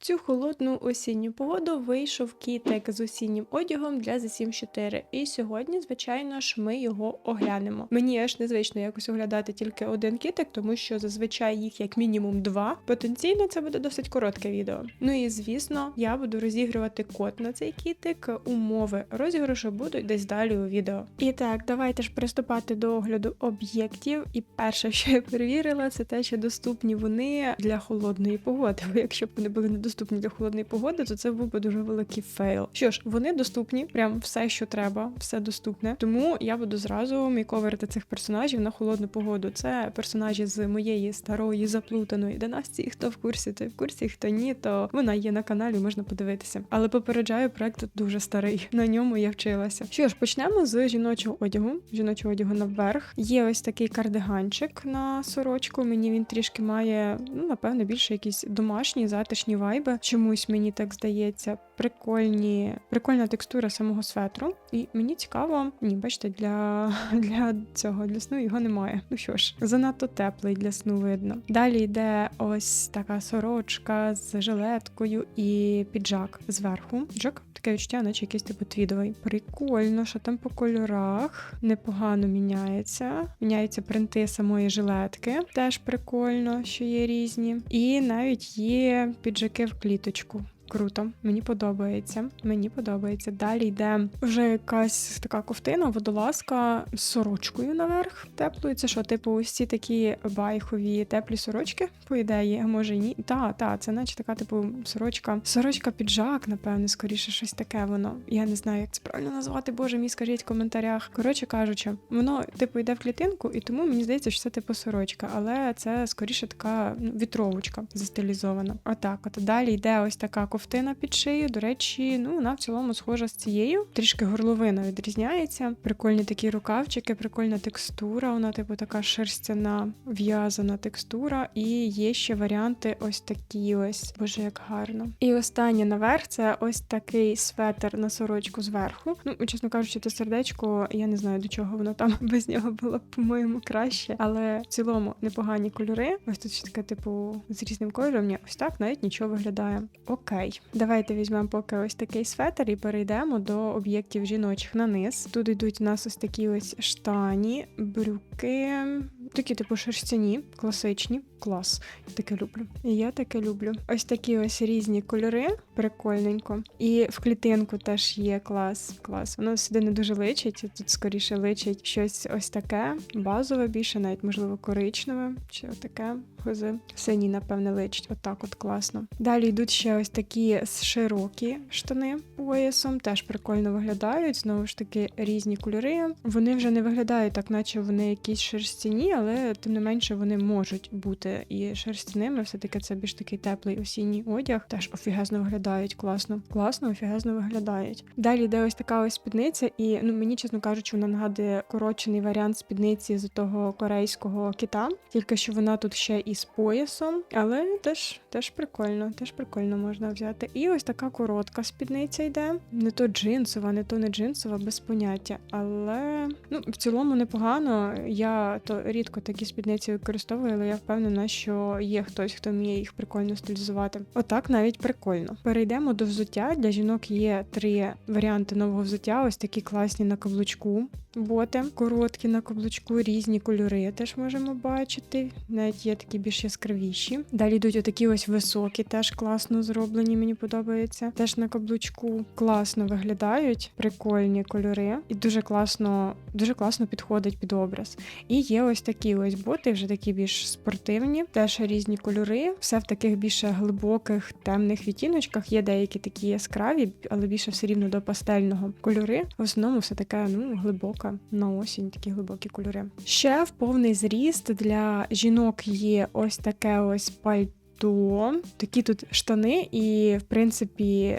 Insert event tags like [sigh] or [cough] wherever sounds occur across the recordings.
цю холодну осінню погоду вийшов кітик з осіннім одягом для The Sims 4. І сьогодні, звичайно ж, ми його оглянемо. Мені аж незвично якось оглядати тільки один кітик, тому що зазвичай їх як мінімум два. Потенційно це буде досить коротке відео. Ну і звісно, я буду розігрувати код на цей кітик. Умови розіграшу будуть десь далі у відео. І так, давайте ж приступати до огляду об'єктів. І перше, що я перевірила, це те, що доступні вони для холодної погоди. Бо якщо б вони були недоступні для холодної погоди, то це був би дуже великий фейл. Що ж, вони доступні, прям все, що треба, все доступне. Тому я буду зразу мейковерити цих персонажів на холодну погоду. Це персонажі з моєї старої заплутаної династії. Хто в курсі, той в курсі, хто ні, то вона є на каналі, можна подивитися. Але попереджаю, проект дуже старий. На ньому я вчилася. Що ж, почнемо з жіночого одягу. Жіночого одягу наверх. Є ось такий кардиганчик на сорочку. Мені він трішки має, ну напевно, більше якісь домашні затишні вайби. Чомусь мені так здається. Прикольні, прикольна текстура самого светру. І мені цікаво, ні, бачите, для, [laughs] для цього для сну його немає. Ну що ж, занадто теплий для сну видно. Далі йде ось така сорочка з жилеткою і піджак зверху. Піджак таке відчуття, наче якийсь типу твідовий. Прикольно, що там по кольорах непогано міняється. Міняються принти самої жилетки. Теж прикольно, що є різні. І навіть є піджаки кліточку. Круто, мені подобається. Мені подобається. Далі йде вже якась така ковтина, водолазка з сорочкою наверх теплою. Це що, типу, ось ці такі байхові теплі сорочки, по ідеї, а може ні. Та, та, це наче така, типу, сорочка. Сорочка піджак, напевне, скоріше щось таке воно. Я не знаю, як це правильно назвати. Боже, мій скажіть в коментарях. Коротше кажучи, воно, типу, йде в клітинку, і тому мені здається, що це типу сорочка, але це скоріше така ну, вітровочка застилізована. Отак, от далі йде ось така ковтина під шию. До речі, ну вона в цілому схожа з цією. Трішки горловина відрізняється. Прикольні такі рукавчики, прикольна текстура. Вона, типу, така шерстяна, в'язана текстура. І є ще варіанти ось такі ось. Боже, як гарно. І останнє наверх це ось такий светр на сорочку зверху. Ну, чесно кажучи, те сердечко, я не знаю до чого воно там [laughs] без нього було б, по-моєму, краще. Але в цілому непогані кольори. Ось тут ще таке, типу, з різним кольором. Ні, ось так навіть нічого виглядає. Окей. Давайте візьмемо поки ось такий светр і перейдемо до об'єктів жіночих на низ. Тут йдуть у нас ось такі ось штані, брюки, такі типу шерстяні, класичні. Клас. Я таке люблю. І я таке люблю. Ось такі ось різні кольори, прикольненько. І в клітинку теж є клас. Клас. Воно сюди не дуже личить. Тут скоріше личить щось ось таке, базове більше, навіть можливо коричневе чи отаке. Хози. Синій, напевне, личить. Отак от класно. Далі йдуть ще ось такі широкі штани поясом, теж прикольно виглядають. Знову ж таки, різні кольори. Вони вже не виглядають так, наче вони якісь шерстяні, але тим не менше вони можуть бути і шерстяними. Все-таки це більш такий теплий осінній одяг. Теж офігезно виглядають класно. Класно, офігезно виглядають. Далі йде ось така ось спідниця, і ну мені, чесно кажучи, вона нагадує коротшений варіант спідниці з того корейського кита, тільки що вона тут ще із поясом, але теж, теж прикольно, теж прикольно можна взяти. І ось така коротка спідниця йде. Не то джинсова, не то не джинсова, без поняття. Але ну, в цілому непогано. Я то рідко такі спідниці використовую, але я впевнена, що є хтось, хто вміє їх прикольно стилізувати. Отак навіть прикольно. Перейдемо до взуття. Для жінок є три варіанти нового взуття. Ось такі класні на каблучку. Боти короткі на каблучку, різні кольори теж можемо бачити. Навіть є такі більш яскравіші. Далі йдуть отакі ось високі, теж класно зроблені, мені подобається. Теж на каблучку класно виглядають, прикольні кольори, і дуже класно, дуже класно підходить під образ. І є ось такі ось боти, вже такі більш спортивні, теж різні кольори, все в таких більше глибоких темних відтіночках. Є деякі такі яскраві, але більше все рівно до пастельного кольори. В основному все таке ну глибоке на осінь, такі глибокі кольори. Ще в повний зріст для жінок є ось таке ось пальто. То такі тут штани, і в принципі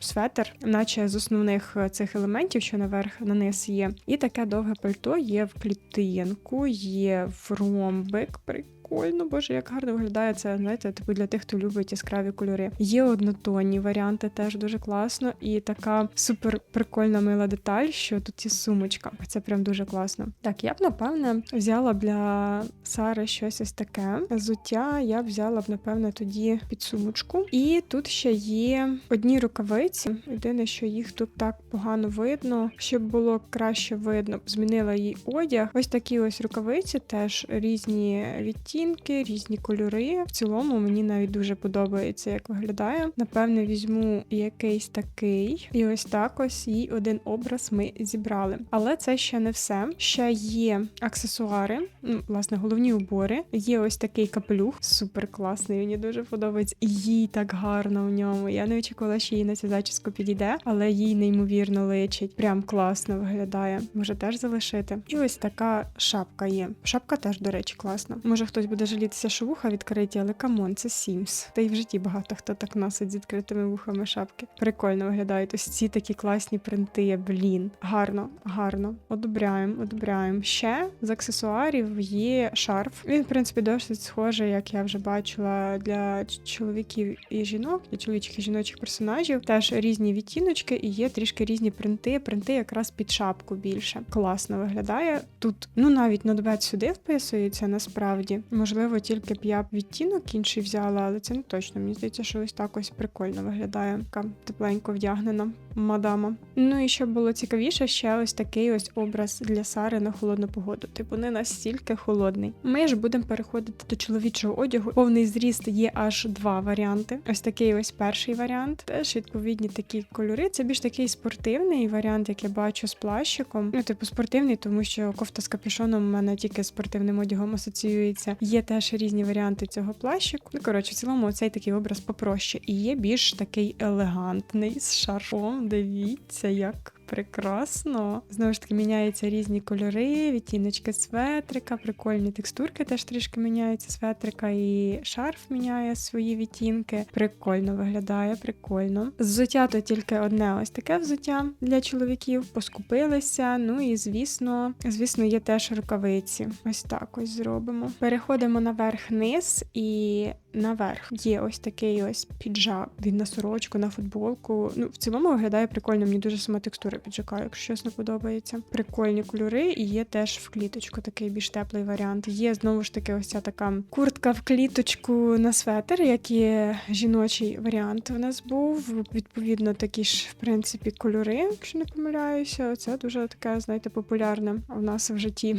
светр, наче з основних цих елементів, що наверх на низ є. І таке довге пальто є в клітинку, є в ромбик. Прикольно, боже, як гарно виглядає це, знаєте, типу для тих, хто любить яскраві кольори. Є однотонні варіанти, теж дуже класно. І така супер прикольна мила деталь, що тут є сумочка. Це прям дуже класно. Так, я б напевне взяла для Сари щось ось таке. Взуття я б взяла б, напевне, тоді під сумочку. І тут ще є одні рукавиці. Єдине, що їх тут так погано видно, щоб було краще видно, змінила їй одяг. Ось такі ось рукавиці, теж різні відтінки, різні кольори. В цілому мені навіть дуже подобається, як виглядає. Напевне, візьму якийсь такий, і ось так ось їй один образ ми зібрали. Але це ще не все. Ще є аксесуари, ну, власне, головні убори. Є ось такий капелюх, супер класний. Мені дуже подобається. І їй так гарно в ньому. Я не очікувала, що їй на цю зачіску підійде, але їй неймовірно личить. Прям класно виглядає. Може теж залишити. І ось така шапка є. Шапка теж, до речі, класна. Може хтось буде жалітися, що вуха відкриті, але камон, це Sims. Та й в житті багато хто так носить з відкритими вухами шапки. Прикольно виглядають. Ось ці такі класні принти. Блін. Гарно, гарно. Одобряємо, одобряємо. Ще з аксесуарів є шарф. Він, в принципі, досить схожий, як я вже бачила, для чоловіків і жінок, для чоловічих і жіночих персонажів. Теж різні відтіночки і є трішки різні принти. Принти якраз під шапку більше. Класно виглядає. Тут, ну навіть надбець сюди вписується насправді. Можливо, тільки б я б відтінок інший взяла, але це не точно. Мені здається, що ось так ось прикольно виглядає. Така тепленько вдягнена мадама. Ну і щоб було цікавіше, ще ось такий ось образ для Сари на холодну погоду. Типу, не настільки холодний. Ми ж будемо переходити до чоловічого одягу. Повний зріст є аж два варіанти. Ось такий ось перший варіант. Теж відповідні такі кольори. Це більш такий спортивний варіант, як я бачу з плащиком. Ну, типу, спортивний, тому що кофта з капюшоном у мене тільки спортивним одягом асоціюється. Є теж різні варіанти цього плащику. Ну, коротше, в цілому цей такий образ попроще. І є більш такий елегантний з шарфом. Дивіться, як. Прекрасно. Знову ж таки, міняються різні кольори, відтіночки светрика, прикольні текстурки теж трішки міняються светрика, і шарф міняє свої відтінки. Прикольно виглядає, прикольно. Взуття то тільки одне ось таке взуття для чоловіків. Поскупилися. Ну і звісно, звісно, є теж рукавиці. Ось так ось зробимо. Переходимо наверх-низ і. Наверх є ось такий ось піджак. Він на сорочку, на футболку. Ну, в цілому виглядає прикольно. Мені дуже сама текстура піджака, якщо чесно подобається. Прикольні кольори, і є теж в кліточку такий більш теплий варіант. Є знову ж таки ось ця така куртка в кліточку на светр, як і жіночий варіант. У нас був відповідно такі ж, в принципі, кольори, якщо не помиляюся. Це дуже таке, знаєте, популярне в нас в житті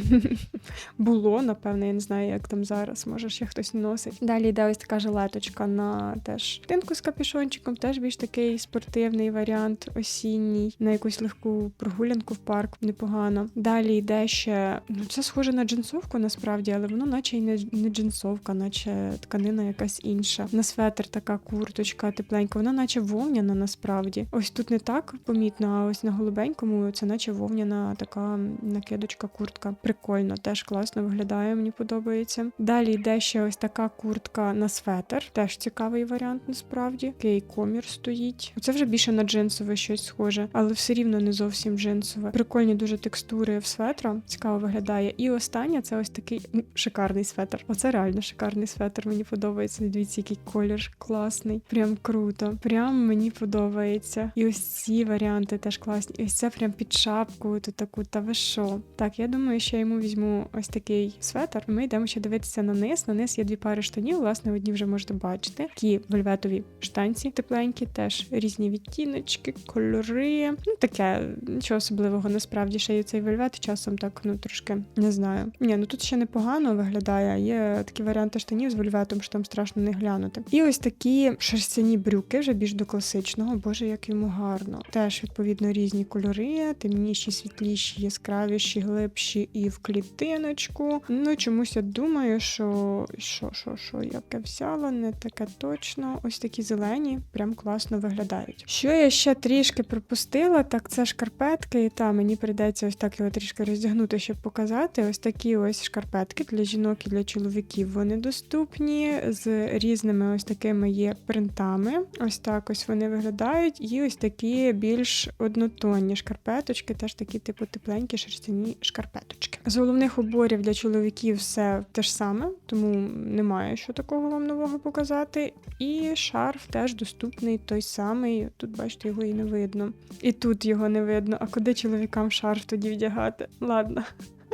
[laughs] було. Напевно, я не знаю, як там зараз. Може, ще хтось носить. Далі йде ось така жилеточка на теж тинку з капюшончиком, теж більш такий спортивний варіант, осінній, на якусь легку прогулянку в парк непогано. Далі йде ще ну це схоже на джинсовку насправді, але воно наче й не, не джинсовка, наче тканина якась інша. На светр така курточка тепленька, вона наче вовняна насправді. Ось тут не так помітно, а ось на голубенькому це наче вовняна така накидочка, куртка. Прикольно, теж класно виглядає, мені подобається. Далі йде ще ось така куртка на светр, теж цікавий варіант насправді. Такий комір стоїть. Це вже більше на джинсове щось схоже, але все рівно не зовсім джинсове. Прикольні дуже текстури в светра, цікаво виглядає. І остання це ось такий шикарний светр. Оце реально шикарний светр. Мені подобається. Дивіться, який колір класний. Прям круто. Прям мені подобається. І ось ці варіанти теж класні. І ось це прям під шапку, тут таку, та ви що? Так, я думаю, що я йому візьму ось такий светр. Ми йдемо ще дивитися на низ. На низ є дві пари штанів. Власне, одні вже можете бачити. Такі вельветові штанці тепленькі, теж різні відтіночки, кольори. Ну таке, нічого особливого. Насправді ще й цей вельвет часом так, ну трошки не знаю. Ні, ну тут ще непогано виглядає. Є такі варіанти штанів з вельветом, що там страшно не глянути. І ось такі шерстяні брюки, вже більш до класичного. Боже, як йому гарно. Теж відповідно різні кольори, темніші, світліші, яскравіші, глибші і в клітиночку. Ну чомусь я думаю, що що, що, що, яке сяло, не таке точно. Ось такі зелені, прям класно виглядають. Що я ще трішки пропустила, так це шкарпетки, і та мені прийдеться ось так його трішки роздягнути, щоб показати. Ось такі ось шкарпетки для жінок і для чоловіків. Вони доступні з різними ось такими є принтами. Ось так ось вони виглядають. І ось такі більш однотонні шкарпеточки, теж такі, типу, тепленькі шерстяні шкарпеточки. З головних уборів для чоловіків все те ж саме, тому немає що такого вам нового показати. І шарф теж доступний той самий. Тут, бачите, його і не видно. І тут його не видно. А куди чоловікам шарф тоді вдягати? Ладно.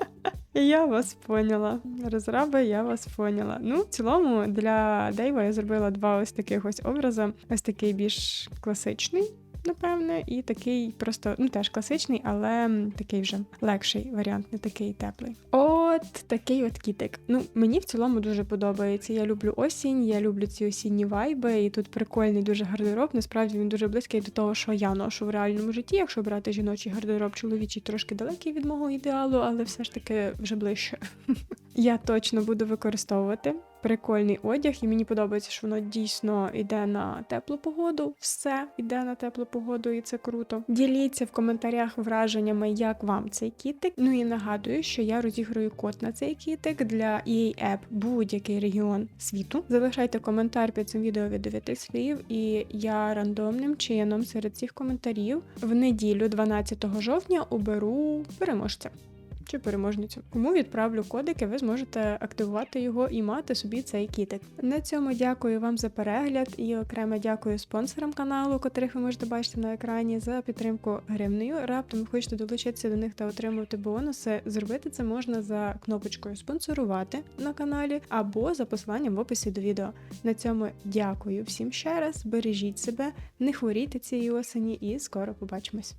[laughs] Я вас поняла. Розраби, я вас поняла. Ну, в цілому, для Дейва я зробила два ось таких ось образи. Ось такий більш класичний, напевне, і такий просто, ну теж класичний, але такий вже легший варіант, не такий теплий. От такий от кітик. Ну, мені в цілому дуже подобається. Я люблю осінь, я люблю ці осінні вайби, і тут прикольний дуже гардероб. Насправді він дуже близький до того, що я ношу в реальному житті. Якщо брати жіночий гардероб, чоловічий трошки далекий від мого ідеалу, але все ж таки вже ближче. [laughs] Я точно буду використовувати прикольний одяг, і мені подобається, що воно дійсно йде на теплу погоду. Все йде на теплу погоду, і це круто. Діліться в коментарях враженнями, як вам цей кітик. Ну і нагадую, що я розіграю код на цей кітик для EA App будь-який регіон світу. Залишайте коментар під цим відео від 9 слів, і я рандомним чином серед цих коментарів в неділю, 12 жовтня, оберу переможця чи переможницю. Кому відправлю кодики, ви зможете активувати його і мати собі цей кітик. На цьому дякую вам за перегляд і окремо дякую спонсорам каналу, котрих ви можете бачити на екрані, за підтримку гривнею. Раптом хочете долучитися до них та отримувати бонуси. Зробити це можна за кнопочкою спонсорувати на каналі або за посиланням в описі до відео. На цьому дякую всім ще раз. Бережіть себе, не хворійте цієї осені і скоро побачимось.